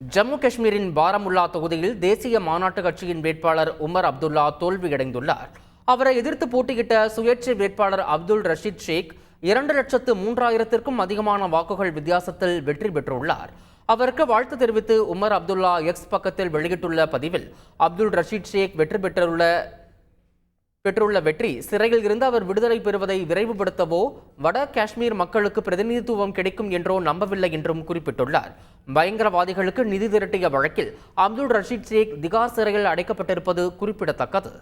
ஜம்மு காஷ்மீரின் பாரமுல்லா தொகுதியில் தேசிய மாநாட்டு கட்சியின் வேட்பாளர் உமர் அப்துல்லா தோல்வியடைந்துள்ளார். அவரை எதிர்த்து போட்டியிட்ட சுயேட்சை வேட்பாளர் அப்துல் ரஷீத் ஷேக் இரண்டு லட்சத்து மூன்றாயிரத்திற்கும் அதிகமான வாக்குகள் வித்தியாசத்தில் வெற்றி பெற்றுள்ளார். அவருக்கு வாழ்த்து தெரிவித்து உமர் அப்துல்லா எக்ஸ் பக்கத்தில் வெளியிட்டுள்ள பதிவில் அப்துல் ரஷீத் ஷேக் வெற்றி பெற்றுள்ள பெற்றுள்ள வெற்றி. சிறையில் இருந்து அவர் விடுதலை பெறுவதை விரைவுபடுத்தவோ வட காஷ்மீர் மக்களுக்கு பிரதிநிதித்துவம் கிடைக்கும் என்றோ நம்பவில்லை என்றும் குறிப்பிட்டுள்ளார். பயங்கரவாதிகளுக்கு நிதி திரட்டிய வழக்கில் அப்துல் ரஷீத் ஷேக் திகார் சிறையில் அடைக்கப்பட்டிருப்பது குறிப்பிடத்தக்கது.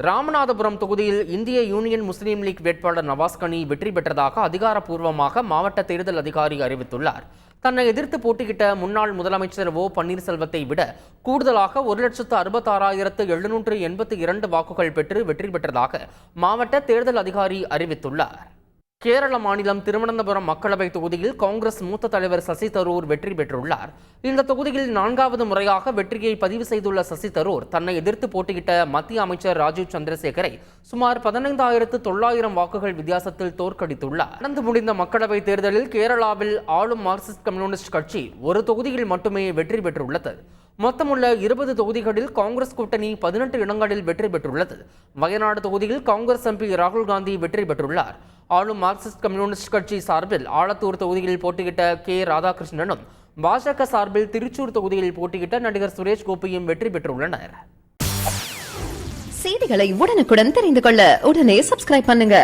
ராமநாதபுரம் தொகுதியில் இந்திய யூனியன் முஸ்லீம் லீக் வேட்பாளர் நவாஸ் கனி வெற்றி பெற்றதாக அதிகாரப்பூர்வமாக மாவட்ட தேர்தல் அதிகாரி அறிவித்துள்ளார். தன்னை எதிர்த்து போட்டியிட்ட முன்னாள் முதலமைச்சர் ஓ. பன்னீர்செல்வத்தை விட கூடுதலாக ஒரு லட்சத்து அறுபத்தாறாயிரத்து எழுநூற்று எண்பத்தி இரண்டு வாக்குகள் பெற்று வெற்றி பெற்றதாக மாவட்ட தேர்தல் அதிகாரி அறிவித்துள்ளார். கேரள மாநிலம் திருவனந்தபுரம் மக்களவை தொகுதியில் காங்கிரஸ் மூத்த தலைவர் சசி தரூர் வெற்றி பெற்றுள்ளார். இந்த தொகுதியில் நான்காவது முறையாக வெற்றியை பதிவு செய்துள்ள சசி தரூர் தன்னை எதிர்த்து போட்டியிட்ட மத்திய அமைச்சர் ராஜீவ் சந்திரசேகரை சுமார் பதினைந்தாயிரத்து தொள்ளாயிரம் வாக்குகள் வித்தியாசத்தில் தோற்கடித்துள்ளார். நடந்து முடிந்த மக்களவை தேர்தலில் கேரளாவில் ஆளும் மார்க்சிஸ்ட் கம்யூனிஸ்ட் கட்சி ஒரு தொகுதியில் மட்டுமே வெற்றி பெற்றுள்ளது. மொத்தமுள்ள இருபது தொகுதிகளில் காங்கிரஸ் கூட்டணி பதினெட்டு இடங்களில் வெற்றி பெற்றுள்ளது. வயநாடு தொகுதியில் காங்கிரஸ் எம்பி ராகுல் காந்தி வெற்றி பெற்றுள்ளார். ஆளும் மார்க்சிஸ்ட் கம்யூனிஸ்ட் கட்சி சார்பில் ஆலத்தூர் தொகுதியில் போட்டியிட்ட கே ராதாகிருஷ்ணனும் பாஜக சார்பில் திருச்சூர் தொகுதியில் போட்டியிட்ட நடிகர் சுரேஷ் கோபியும் வெற்றி பெற்றுள்ளனர். செய்திகளை உடனுக்குடன் தெரிந்து கொள்ள உடனே சப்ஸ்கிரைப் பண்ணுங்க.